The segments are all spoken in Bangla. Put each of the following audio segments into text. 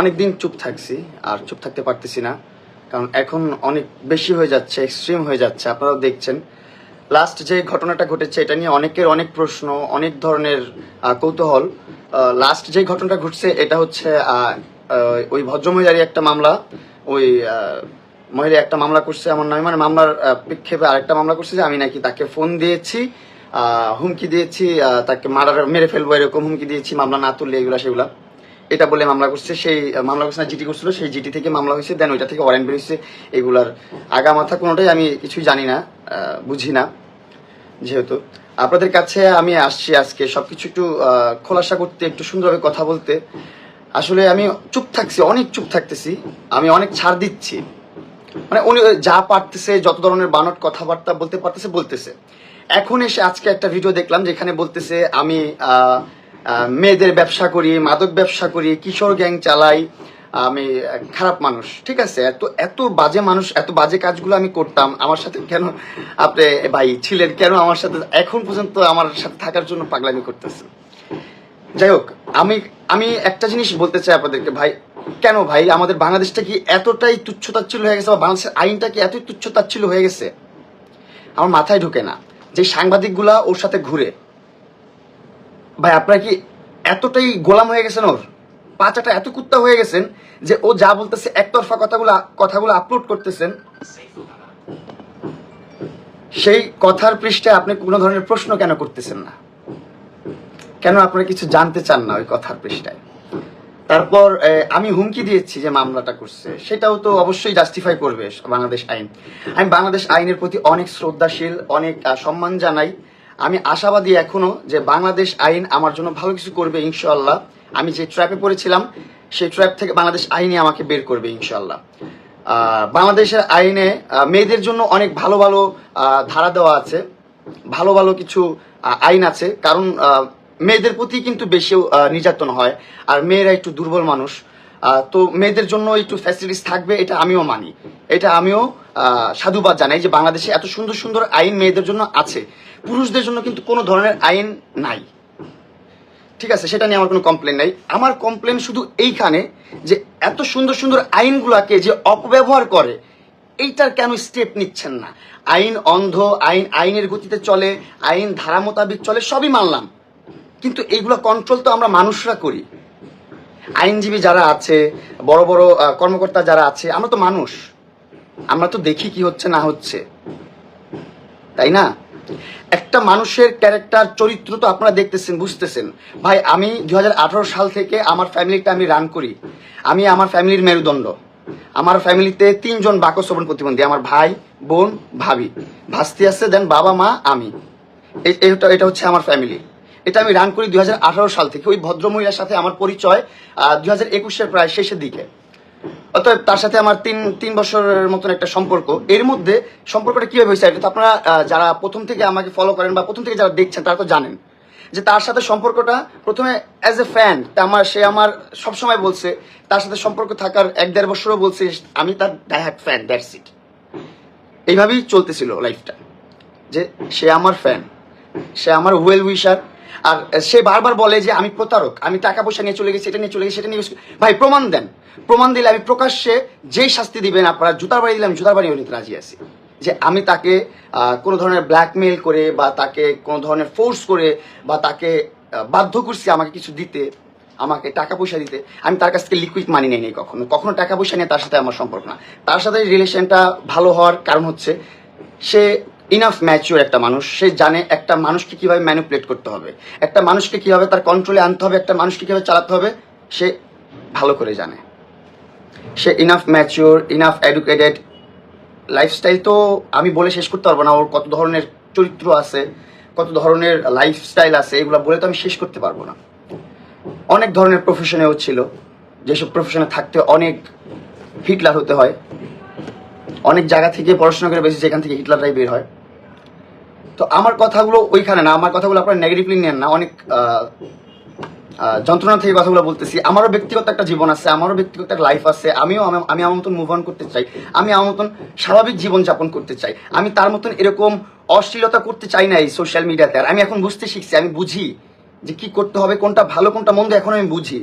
অনেকদিন চুপ থাকছি, আর চুপ থাকতে পারতেছি না, কারণ এখন অনেক বেশি হয়ে যাচ্ছে এক্সট্রিম হয়ে যাচ্ছে, আপনারাও দেখছেন। লাস্ট যে ঘটনাটা ঘটেছে, এটা নিয়ে অনেকের অনেক প্রশ্ন, অনেক ধরনের কৌতূহল। লাস্ট যে ঘটনাটা ঘটছে, এটা হচ্ছে ওই ভদ্রমহিলারই একটা মামলা। ওই মহিলা একটা মামলা করছে আমার নামে মানে মামলার প্রেক্ষেপে আরেকটা মামলা করছে যে আমি নাকি তাকে ফোন দিয়েছি হুমকি দিয়েছি তাকে মারার, মেরে ফেলব, এরকম হুমকি দিয়েছি, মামলা না তুললে এগুলা, সেগুলা। এটা বলে মামলা করছে, সেই মামলা করছে না, জিটি করছিল, সেই জিটি থেকে মামলা হয়েছে, দেন ওইটা থেকে ওয়ারেন্ট বেরিয়েছে এগুলার আগা মাথা কোনোটাই আমি কিছুই জানি না বুঝি না, যেহেতু। আপনাদের কাছে আমি আসছি আজকে, সবকিছু একটু খোলাসা করতে, একটু সুন্দরভাবে কথা বলতে। আসলে আমি চুপ থাকছি, অনেক চুপ থাকতেছি, আমি অনেক ছাড় দিচ্ছি। মানে উনি যা পারতেছে, যত ধরনের বানট কথাবার্তা বলতে পারতেছে, বলতেছে। এখন এসে আজকে একটা ভিডিও দেখলাম, যেখানে বলতেছে, আমি মেয়েদের ব্যবসা করি, মাদক ব্যবসা করি, কিশোর গ্যাং চালাই, আমি খারাপ মানুষ, ঠিক আছে? এত এত বাজে মানুষ, এত বাজে কাজগুলো আমি করতাম, আমার সাথে কেন আপনি ভাই ছিলেন, কেন আমার সাথে, এখন পর্যন্ত আমার সাথে থাকার জন্য পাগলামি করতেছেন যাই হোক, আমি আমি একটা জিনিস বলতে চাই আপনাদেরকে, ভাই, কেন ভাই, আমাদের বাংলাদেশটা কি এতটাই তুচ্ছতাচ্ছিল্য হয়ে গেছে বা বাংলাদেশের আইনটা কি এতই তুচ্ছতাচ্ছিল্য হয়ে গেছে? আমার মাথায় ঢুকে না যে সাংবাদিকগুলা ওর সাথে ঘুরে ভাই, আপনার কি এতটাই গোলাম হয়ে গেছেন ওর? পাচাটা এত কুত্তা হয়ে গেছেন যে ও যা বলতেছে, একতরফা কথাগুলো কথাগুলো আপলোড করতেছেন। সেই কথার পৃষ্ঠে আপনি কোনো ধরনের প্রশ্ন কেন করতেছেন না? কেন আপনারা কিছু জানতে চান না ওই কথার পৃষ্ঠায়? তারপর আমি হুমকি দিয়েছি যে মামলাটা করছে। সেটাও তো অবশ্যই জাস্টিফাই করবে বাংলাদেশ আইন। আমি বাংলাদেশ আইনের প্রতি অনেক শ্রদ্ধাশীল, অনেক সম্মান জানাই। আমি আশাবাদী এখনও যে বাংলাদেশ আইন আমার জন্য ভালো কিছু করবে ইনশাল্লাহ আমি যে ট্র্যাপে পড়েছিলাম, সেই ট্র্যাপ থেকে বাংলাদেশ আইনই আমাকে বের করবে ইনশাল্লাহ বাংলাদেশের আইনে মেয়েদের জন্য অনেক ভালো ভালো ধারা দেওয়া আছে। ভালো ভালো কিছু আইন আছে। কারণ মেয়েদের প্রতি কিন্তু বেশি নির্যাতন হয়। আর মেয়েরা একটু দুর্বল মানুষ। তো মেয়েদের জন্য একটু ফ্যাসিলিটিস থাকবে, এটা আমিও মানি। এটা আমিও সাধুবাদ জানাই যে বাংলাদেশে এত সুন্দর সুন্দর আইন মেয়েদের জন্য আছে। পুরুষদের জন্য কিন্তু কোনো ধরনের আইন নাই। ঠিক আছে, সেটা নিয়ে আমার কোনো কমপ্লেন নাই। আমার কমপ্লেন শুধু এইখানে যে এত সুন্দর সুন্দর আইনগুলাকে যে অপব্যবহার করে, এইটার কেন স্টেপ নিচ্ছেন না? আইন অন্ধ, আইন আইনের গতিতে চলে, আইন ধারা মোতাবেক চলে, সবই মানলাম। কিন্তু এইগুলো কন্ট্রোল তো আমরা মানুষরা করি। আইনজীবী যারা আছে, বড় বড় কর্মকর্তা যারা আছে, আমরা তো মানুষ। আমরা তো দেখি কি হচ্ছে না হচ্ছে। তাই না? একটা মানুষের ক্যারেক্টার চরিত্র তো আপনারা দেখতেছেন, বুঝতেছেন। ভাই, আমি দুই সাল থেকে আমার ফ্যামিলিটা আমি রান করি। আমি আমার ফ্যামিলির মেরুদণ্ড। আমার ফ্যামিলিতে তিনজন বাকশ্রবণ প্রতিবন্ধী, আমার ভাই, বোন, ভাবি। ভাস্তি আছে দেন বাবা, মা, আমি। এটা এটা হচ্ছে আমার ফ্যামিলি এটা আমি রান করি দুই হাজার আঠারো সাল থেকে। ওই ভদ্রমহিলার সাথে আমার পরিচয় দুই হাজার একুশের প্রায় শেষের দিকে। অতএব তার সাথে আমার তিন তিন বছরের মতন একটা সম্পর্ক। এর মধ্যে সম্পর্কটা কীভাবে হয়েছে? এটা তো আপনারা যারা প্রথম থেকে আমাকে ফলো করেন বা প্রথম থেকে যারা দেখছেন, তারা তো জানেন যে তার সাথে সম্পর্কটা প্রথমে অ্যাজ এ ফ্যান আমার, সে আমার সবসময় বলছে, তার সাথে সম্পর্ক থাকার এক দেড় বছরও বলছে, আমি তার ডাইহাট ফ্যান দ্যাটস ইট এইভাবেই চলতেছিল লাইফটা যে সে আমার ফ্যান সে আমার ওয়েল উইশার আর সে বারবার বলে যে আমি প্রতারক, আমি টাকা পয়সা নিয়ে চলে গেছি, এটা নিয়ে চলে গেছি, সেটা নিয়ে ভাই, প্রমাণ দেন। প্রমাণ দিলে আমি প্রকাশ্যে যেই শাস্তি দিবেন, আপনারা জুতার বাড়ি দিলে আমি জুতার বাড়ি নিতে রাজি আছি। যে আমি তাকে কোনো ধরনের ব্ল্যাকমেল করে বা তাকে কোনো ধরনের ফোর্স করে বা তাকে বাধ্য করছি আমাকে কিছু দিতে, আমাকে টাকা পয়সা দিতে, আমি তার কাছ থেকে লিকুইড মানি নেই কখনো। কখনো টাকা পয়সা নিয়ে তার সাথে আমার সম্পর্ক না। তার সাথে রিলেশনটা ভালো হওয়ার কারণ হচ্ছে, সে ইনাফ ম্যাচিওর একটা মানুষ, সে জানে একটা মানুষকে কীভাবে ম্যানিপুলেট করতে হবে। একটা মানুষকে কীভাবে তার কন্ট্রোলে আনতে হবে, একটা মানুষকে কীভাবে চালাতে হবে, সে ভালো করে জানে। সে enough mature enough educated lifestyle তো আমি বলে শেষ করতে পারব না, ওর কত ধরনের চরিত্র আছে, কত ধরনের লাইফস্টাইল আছে, এগুলো বলে তো আমি শেষ করতে পারব না। অনেক ধরনের প্রফেশনেও ছিল, যেসব প্রফেশনে থাকতে অনেক হিটলার হতে হয়। অনেক জায়গা থেকে পড়াশোনা করে বেশি যেখান থেকে হিটলাররাই বের হয়। তো আমার কথাগুলো ওইখানে না, আমার কথাগুলো আপনারা নেগেটিভলি নেন না, অনেক যন্ত্রণা থেকে কথাগুলো বলতেছি। আমারও ব্যক্তিগত একটা জীবন আছে, আমারও ব্যক্তিগত একটা লাইফ আছে, আমিও আমি আমি আমার মতন মুভ অন করতে চাই, আমি আমার মতন স্বাভাবিক জীবন যাপন করতে চাই, আমি তার মতন এরকম অশ্লীলতা করতে চাই না এই সোশ্যাল মিডিয়াতে আর আমি এখন বুঝতে শিখছি, আমি বুঝি যে কি করতে হবে, কোনটা ভালো, কোনটা মন্দ, এখন আমি বুঝি।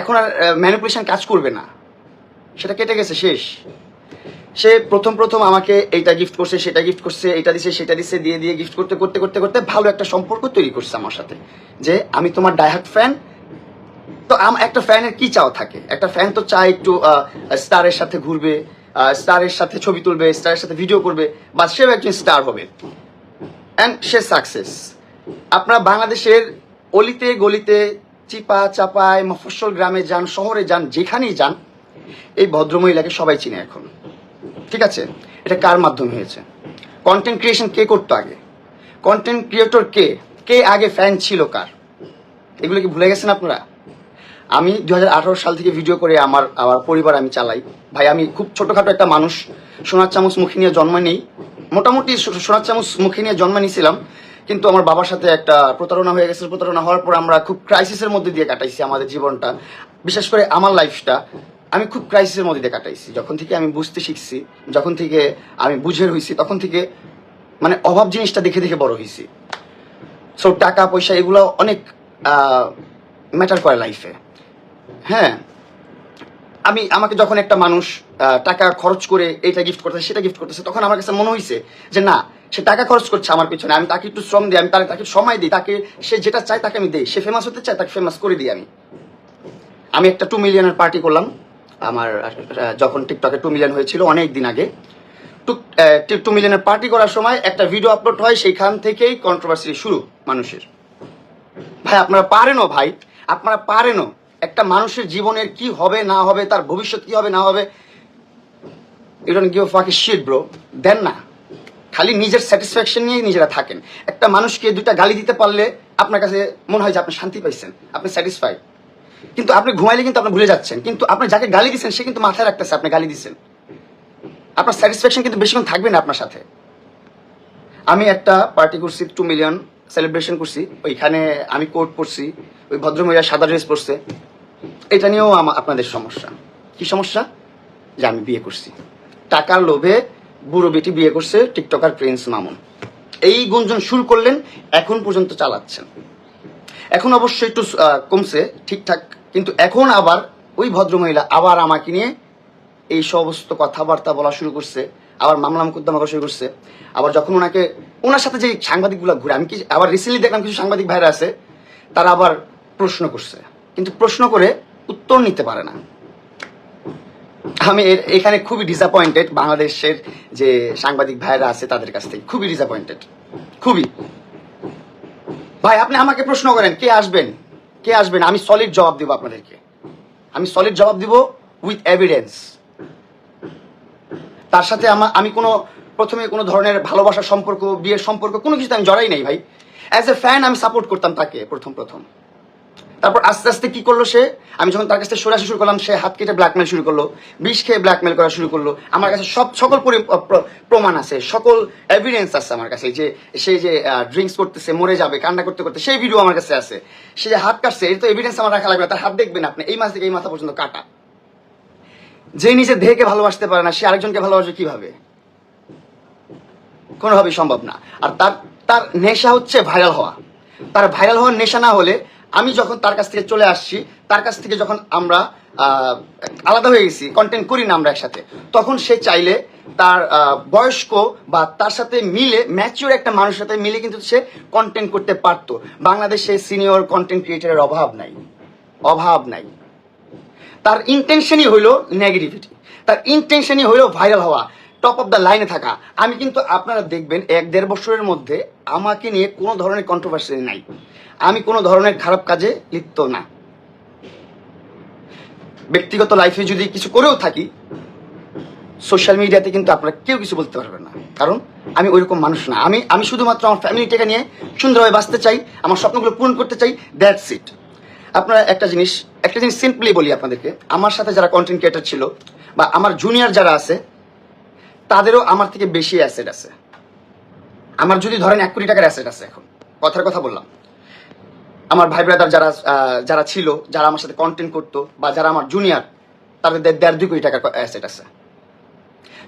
এখন আর ম্যানিপুলেশন কাজ করবে না। সেটা কেটে গেছে, শেষ। সে প্রথম প্রথম আমাকে এটা গিফট করছে, সেটা গিফট করছে এটা দিছে, সেটা দিছে, দিয়ে দিয়ে গিফট করতে করতে করতে করতে ভালো একটা সম্পর্ক তৈরি করছে আমার সাথে। যে আমি তোমার ডাইহার্ট ফ্যান তো আম- একটা ফ্যানের কি চাও থাকে? একটা ফ্যান তো চায় একটু স্টারের সাথে ঘুরবে স্টারের সাথে ছবি তুলবে, স্টারের সাথে ভিডিও করবে, বা সেও একজন স্টার হবে। অ্যান্ড সে সাকসেস আপনারা বাংলাদেশের অলিতে, গলিতে, চিপা, চাপায়, মফস্বল গ্রামে যান, শহরে যান, যেখানেই যান, এই ভদ্রমহিলাকে সবাই চিনে এখন। ঠিক আছে, এটা কার মাধ্যমে হয়েছে? কন্টেন্ট ক্রিয়েশন কে করতো আগে? কন্টেন্ট ক্রিয়েটর কে? কে আগে ফ্যান ছিল কার? এগুলো কি ভুলে গেছেন আপনারা? আমি দু হাজার আঠেরো সাল থেকে ভিডিও করে আমার আমার পরিবার আমি চালাই। ভাই, আমি খুব ছোটোখাটো একটা মানুষ। সোনার চামচ মুখে নিয়ে জন্ম নেই। মোটামুটি সোনার চামচ মুখে নিয়ে জন্ম নিয়েছিলাম। কিন্তু আমার বাবার সাথে একটা প্রতারণা হয়ে গেছে। প্রতারণা হওয়ার পর আমরা খুব ক্রাইসিসের মধ্যে দিয়ে কাটাইছি আমাদের জীবনটা। বিশেষ করে আমার লাইফটা আমি খুব ক্রাইসিসের মধ্যে দিয়ে কাটাইছি। যখন থেকে আমি বুঝতে শিখছি, যখন থেকে আমি বুঝে হয়েছি তখন থেকে মানে অভাব জিনিসটা দেখে দেখে বড় হয়েছি সো টাকা, পয়সা এগুলো অনেক ম্যাটার করে লাইফে হ্যাঁ? আমি, আমাকে যখন একটা মানুষ টাকা খরচ করে এইটা গিফট করতেছে, সেটা গিফট করতেছে, তখন আমার কাছে মনে হয়েছে যে, না, সে টাকা খরচ করছে আমার পিছনে। আমি তাকে একটু শ্রম দিই, আমি তাকে তাকে সময় দিই, তাকে, সে যেটা চায় তাকে আমি দিই। সে ফেমাস হতে চায়, তাকে ফেমাস করে দিই আমি। আমি একটা টু মিলিয়নের পার্টি করলাম। আমার যখন টিকটকে টু মিলিয়ন হয়েছিল অনেক দিন আগে টু মিলিয়নের পার্টি করার সময় একটা ভিডিও আপলোড হয়, সেইখান থেকেই কন্ট্রোভার্সি শুরু মানুষের। ভাই, আপনারা পারেনও ভাই, আপনারা পারেনও। একটা মানুষের জীবনের কি হবে, না হবে, তার ভবিষ্যৎ কি হবে, না হবে শিট ব্রো দেন না। খালি নিজের স্যাটিসফ্যাকশন নিয়ে নিজেরা থাকেন। একটা মানুষকে দুটা গালি দিতে পারলে আপনার কাছে মনে হয় যে আপনি শান্তি পাইছেন, আপনি স্যাটিসফাইড কিন্তু আপনি ঘুমাইলে কিন্তু আপনি ভুলে যাচ্ছেন। কিন্তু আপনি যাকে গালি দিচ্ছেন সে কিন্তু মাথায় রাখতেছে আপনি গালি দিচ্ছেন আপনার স্যাটিসফ্যাকশন কিন্তু বেশিক্ষণ থাকবে না আপনার সাথে। আমি একটা পার্টি করছি টু মিলিয়ন সেলিব্রেশন করছি। ওইখানে আমি কোট পরছি ওই ভদ্রমহিলা সাদা ড্রেস পরছে। এটা নিয়েও আমা- আপনাদের সমস্যা। কি সমস্যা? যে আমি বিয়ে করছি। টাকার লোভে বুড়ো বেটি বিয়ে করছে টিকটকার প্রিন্স মামুন। এই গুঞ্জন শুরু করলেন, এখন পর্যন্ত চালাচ্ছেন। এখন অবশ্য একটু কমছে, ঠিকঠাক, কিন্তু এখন আবার ওই ভদ্রমহিলা আবার আমাকে নিয়ে এই সমস্ত কথাবার্তা বলা শুরু করছে, আবার মামলা মুকদ্দমা করা শুরু করছে, আবার যখন ওনাকে, ওনার সাথে যে সাংবাদিকগুলো ঘুরে, আমি কি, আবার রিসেন্টলি দেখলাম কিছু সাংবাদিক ভাইরা আছে, তারা আবার প্রশ্ন করছে, কিন্তু প্রশ্ন করে উত্তর নিতে পারে না। আমি এখানে খুবই ডিসঅ্যাপয়েন্টেড বাংলাদেশের যে সাংবাদিক ভাইরা আছে তাদের কাছ থেকে, খুবই ডিসঅ্যাপয়েন্টেড খুবই। ভাই, আপনি আমাকে প্রশ্ন করেন, কে আসবেন? কে আসবেন? আমি সলিড জবাব দিব আপনাদেরকে। আমি সলিড জবাব দিব উইথ এভিডেন্স তার সাথে আমার আমি কোনো, প্রথমে কোনো ধরনের ভালোবাসার সম্পর্ক, বিয়ের সম্পর্ক, কোনো কিছুতে আমি জড়াই নাই ভাই। অ্যাজ এ ফ্যান আমি সাপোর্ট করতাম তাকে প্রথম প্রথম। তারপর আস্তে আস্তে কি করল সে? আমি যখন তার কাছ থেকে সরে আসা শুরু করলাম, সে হাত কেটে ব্ল্যাকমেল শুরু করল, বিষ খেয়ে ব্ল্যাকমেল করা শুরু করল। আমার কাছে সব, সকল প্রমাণ আছে, সকল এভিডেন্স আছে আমার কাছে যে, সে যে ড্রিঙ্কস করতেছে, মরে যাবে, কান্না করতে করতে, সেই ভিডিও আমার কাছে আছে। সে যে হাত কাটছে এটা তো এভিডেন্স আমার রাখা লাগবে তার হাত দেখবেন আপনি, এই মাস থেকে এই মাথা পর্যন্ত কাটা। যে নিজের দেহকে ভালোবাসতে পারে না, সে আরেকজনকে ভালোবাসবে কীভাবে? কোনোভাবেই সম্ভব না। আর তার তার নেশা হচ্ছে ভাইরাল হওয়া। তার ভাইরাল হওয়ার নেশা না হলে আমি যখন তার কাছ থেকে চলে আসছি, তার কাছ থেকে যখন আমরা আলাদা হয়ে গেছি কন্টেন্ট করি না আমরা একসাথে, তখন সে চাইলে তার বয়স্ক বা তার সাথে মিলে ম্যাচিওর একটা মানুষের সাথে মিলে কিন্তু সে কন্টেন্ট করতে পারতো। বাংলাদেশে সিনিয়র কন্টেন্ট ক্রিয়েটারের অভাব নাই। অভাব নাই। তার ইন্টেনশনই হইল নেগেটিভিটি তার ইন্টেনশনই হইল ভাইরাল হওয়া। টপ অফ দ্য লাইনে থাকা। আমি কিন্তু আপনারা দেখবেন, এক দেড় বছরের মধ্যে আমাকে নিয়ে কোনো ধরনের কন্ট্রোভার্সি নাই। আমি কোনো ধরনের খারাপ কাজে লিপ্ত না। ব্যক্তিগত লাইফে যদি কিছু করেও থাকি সোশ্যাল মিডিয়াতে কিন্তু আপনারা কেউ কিছু বলতে পারবেন না। কারণ আমি ওইরকম মানুষ না। আমি আমি শুধুমাত্র আমার ফ্যামিলিটাকে নিয়ে সুন্দরভাবে বাঁচতে চাই, আমার স্বপ্নগুলো পূরণ করতে চাই দ্যাটস ইট আপনারা একটা জিনিস একটা জিনিস সিম্পলি বলি আপনাদেরকে। আমার সাথে যারা কন্টেন্ট ক্রিয়েটার ছিল বা আমার জুনিয়র যারা আছে তাদেরও আমার থেকে বেশি অ্যাসেট আছে। আমার যদি ধরেন এক কোটি টাকার অ্যাসেট আছে এখন, কথার কথা বললাম। আমার ভাই ব্রাদার যারা যারা ছিল, যারা আমার সাথে কন্টেন্ট করতো বা যারা আমার জুনিয়র তাদের দেড় দুই কোটি টাকার অ্যাসেট আছে।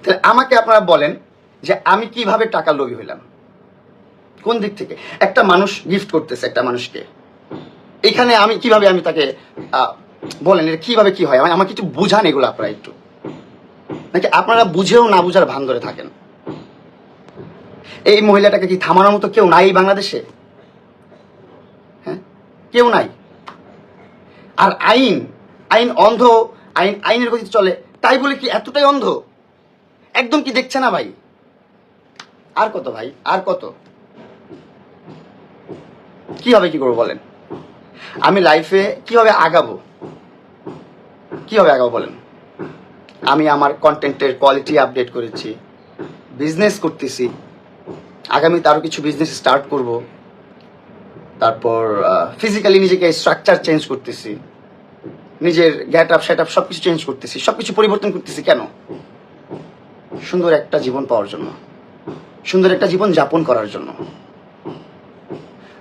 তাহলে আমাকে আপনারা বলেন যে আমি কীভাবে টাকা লোভী হইলাম? কোন দিক থেকে? একটা মানুষ গিফট করতেছে একটা মানুষকে। এখানে আমি কীভাবে আমি তাকে বলেন এটা কীভাবে কি হয়? আমাকে একটু বুঝান এগুলো আপনারা একটু। নাকি আপনারা বুঝেও না বুঝার ভান ধরে থাকেন? এই মহিলাটাকে কি থামানোর মতো কেউ নাই বাংলাদেশে? হ্যাঁ? কেউ নাই। আর আইন আইন অন্ধ, আইন আইনের গতিতে চলে, তাই বলে কি এতটাই অন্ধ? একদম কি দেখছে না ভাই? আর কত ভাই? আর কত? কি হবে কি করব বলেন? আমি লাইফে কীভাবে আগাবো? কীভাবে আগাবো বলেন? আমি আমার কন্টেন্টের কোয়ালিটি আপডেট করেছি। বিজনেস করতেছি। আগামীতে আরও কিছু বিজনেস স্টার্ট করব। তারপর ফিজিক্যালি নিজেকে স্ট্রাকচার চেঞ্জ করতেছি। নিজের গ্যাট আপ সেট আপ সব কিছু চেঞ্জ করতেছি। সব কিছু পরিবর্তন করতেছি কেন? সুন্দর একটা জীবন পাওয়ার জন্য। সুন্দর একটা জীবন যাপন করার জন্য।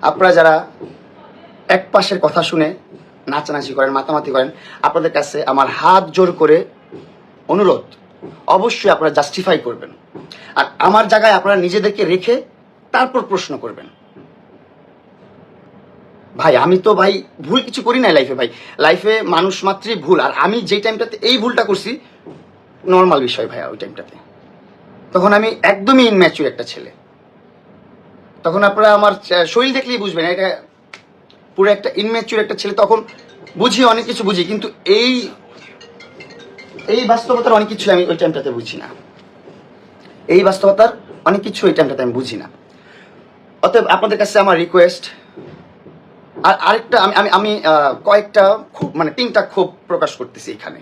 আপনারা যারা এক পাশের কথা শুনে নাচানাচি করেন, মাতামাতি করেন, আপনাদের কাছে আমার হাত জোর করে অনুরোধ, অবশ্যই আপনারা জাস্টিফাই করবেন। আর আমার জায়গায় আপনারা নিজেদেরকে রেখে তারপর প্রশ্ন করবেন। ভাই, আমি তো ভাই ভুল কিছু করি নাই লাইফে ভাই। লাইফে মানুষ মাত্রই ভুল। আর আমি যেই টাইমটাতে এই ভুলটা করছি নর্মাল বিষয় ভাইয়া ওই টাইমটাতে তখন আমি একদমই ইনম্যাচুর একটা ছেলে। তখন আপনারা আমার শরীর দেখলেই বুঝবেন, এটা পুরো একটা ইনম্যাচুর একটা ছেলে। তখন বুঝি, অনেক কিছু বুঝি, কিন্তু এই এই বাস্তবতার অনেক কিছু আমি ওই টাইমটাতে বুঝি না। এই বাস্তবতার অনেক কিছু ওই টাইমটাতে আমি বুঝি না। অতএব আপনাদের কাছে আমার রিকোয়েস্ট আর আরেকটা আমি আমি আমি কয়েকটা খুব মানে তিনটা ক্ষোভ প্রকাশ করতেছি এখানে।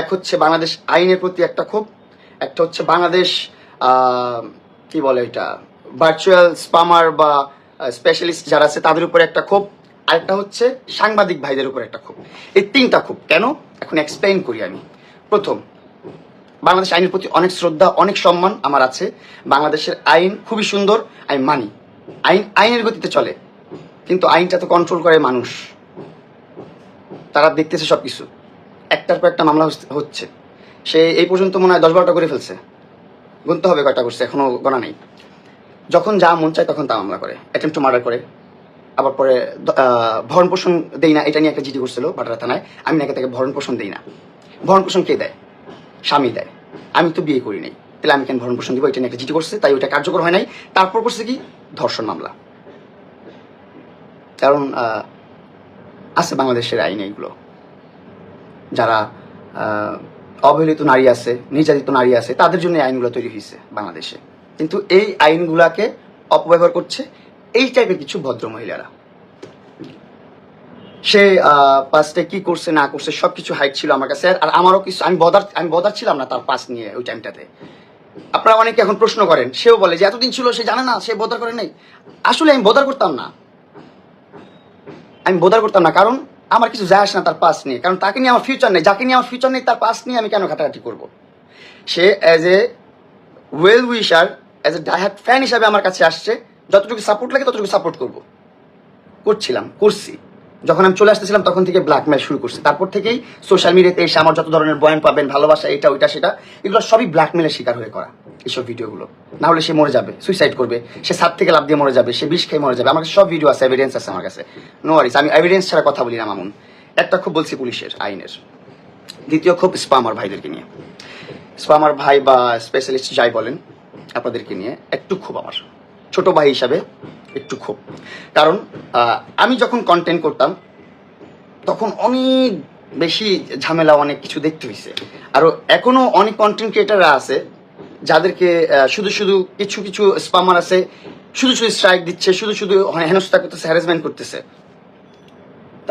এক হচ্ছে বাংলাদেশ আইনের প্রতি একটা ক্ষোভ, একটা হচ্ছে বাংলাদেশ কি বলে এটা ভার্চুয়াল স্পামার বা স্পেশালিস্ট যারা আছে তাদের উপরে একটা ক্ষোভ, আরেকটা হচ্ছে সাংবাদিক ভাইদের উপর একটা ক্ষোভ। এই তিনটা ক্ষোভ। কেন? এখন এক্সপ্লেইন করি আমি। প্রথম, বাংলাদেশ আইনের প্রতি অনেক শ্রদ্ধা, অনেক সম্মান আমার আছে। বাংলাদেশের আইন খুবই সুন্দর আমি মানি। আইন, আইনের গতিতে চলে, কিন্তু আইনটা তো কন্ট্রোল করে মানুষ। তারা দেখতেছে সব কিছু একটার পর একটা মামলা হচ্ছে- সে এই পর্যন্ত মনে হয় দশ বারোটা করে ফেলছে। গুনতে হবে কয়টা করছে এখনও গণা নেই। যখন যা মন চায় তখন তা মামলা করে অ্যাটেম্প টু মার্ডার করে। আবার পরে ভরণ পোষণ দেই না, এটা নিয়ে একটা জিডি করছিল বাটারা থানায়। আমি নাকি তাকে ভরণ পোষণ দেই না। ভরণ পোষণ কে দেয়? স্বামী দেয়। আমি তো বিয়ে করি নাই। তাহলে আমি কেন ভরণ পোষণ দিব? এটা একটা জিডি করছে, তাই ওইটা কার্যকর হয় নাই। তারপর করছে কি? ধর্ষণ মামলা। কারণ আছে বাংলাদেশের আইন এইগুলো যারা অবহেলিত নারী আছে, নির্যাতিত নারী আছে, তাদের জন্য আইনগুলো তৈরি হয়েছে বাংলাদেশে। কিন্তু এই আইনগুলাকে অপব্যবহার করছে এই টাইপের কিছু ভদ্র মহিলারা। সে পাস্টে কি করছে, না করছে, সবকিছু হাইট ছিল আমার কাছে। আর আমারও কিছু আমি বদার আমি বদার ছিলাম না তার পাস নিয়ে ওই টাইমটাতে আপনারা অনেকে এখন প্রশ্ন করেন, সেও বলে যে, এতদিন ছিল, সে জানে না, সে বদার করে নাই? আসলে আমি বদার করতাম না। আমি বোধার করতাম না, কারণ আমার কিছু যায় আসে না তার পাস নিয়ে। কারণ তাকে নিয়ে আমার ফিউচার নেই। যাকে নিয়ে আমার ফিউচার নেই, তার পাস নিয়ে আমি কেন ঘাটাঘাটি করব? সে as a well wisher as a diehard fan হিসাবে আমার কাছে আসছে। যতটুকু সাপোর্ট লাগে, ততটুকু সাপোর্ট করব। করছিলাম, করছি। যখন আমি চলে আসতেছিলাম, তখন থেকে ব্ল্যাকমেল শুরু করছে। তারপর থেকেই সোশ্যাল মিডিয়াতে এসে আমার যত ধরনের বয়ান পাবেন, ভালোবাসা, এটা, ওইটা, সেটা, এগুলো সবই ব্ল্যাকমেলের শিকার হয়ে করা এইসব ভিডিওগুলো না হলে সে মরে যাবে সুইসাইড করবে, সে সাত থেকে লাভ দিয়ে মরে যাবে, সে বিষ খেয়ে মরে যাবে, আমার সব ভিডিও আছে এভিডেন্স আছে আমার কাছে। নো ওয়ারিস আমি এভিডেন্স ছাড়া কথা বলি না, মামুন। একটা খুব বলছি পুলিশের আইনের। দ্বিতীয় খুব স্পামার ভাইদেরকে নিয়ে। স্পামার ভাই বা স্পেশালিস্ট যাই বলেন, আপনাদেরকে নিয়ে, একটু খুব আমার। ছোট ভাই হিসাবে একটু খুব। কারণ আমি যখন কন্টেন্ট করতাম, তখন অনেক বেশি ঝামেলা, অনেক কিছু দেখতে হয়েছে আরও এখনও অনেক কন্টেন্ট ক্রিয়েটাররা আছে, যাদেরকে শুধু শুধু কিছু কিছু স্পামার আছে, শুধু শুধু স্ট্রাইক দিচ্ছে, শুধু শুধু হেনস্থা করতেছে হ্যারাসমেন্ট করতেছে।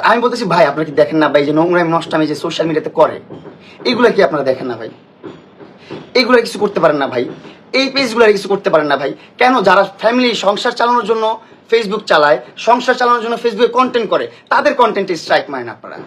আমি বলতেছি, ভাই, আপনারা কি দেখেন না, ভাই, যে নোংরামি, নষ্টামি যে সোশ্যাল মিডিয়াতে করে? এগুলো কি আপনারা দেখেন না, ভাই? এগুলো কিছু করতে পারেন না, ভাই। এই পেজগুলো কিছু করতে পারেন না ভাই। কেন? যারা ফ্যামিলি সংসার চালানোর জন্য ফেসবুক চালায়, সংসার চালানোর জন্য ফেসবুকে কন্টেন্ট করে, তাদের কন্টেন্টে স্ট্রাইক মারেন আপনারা।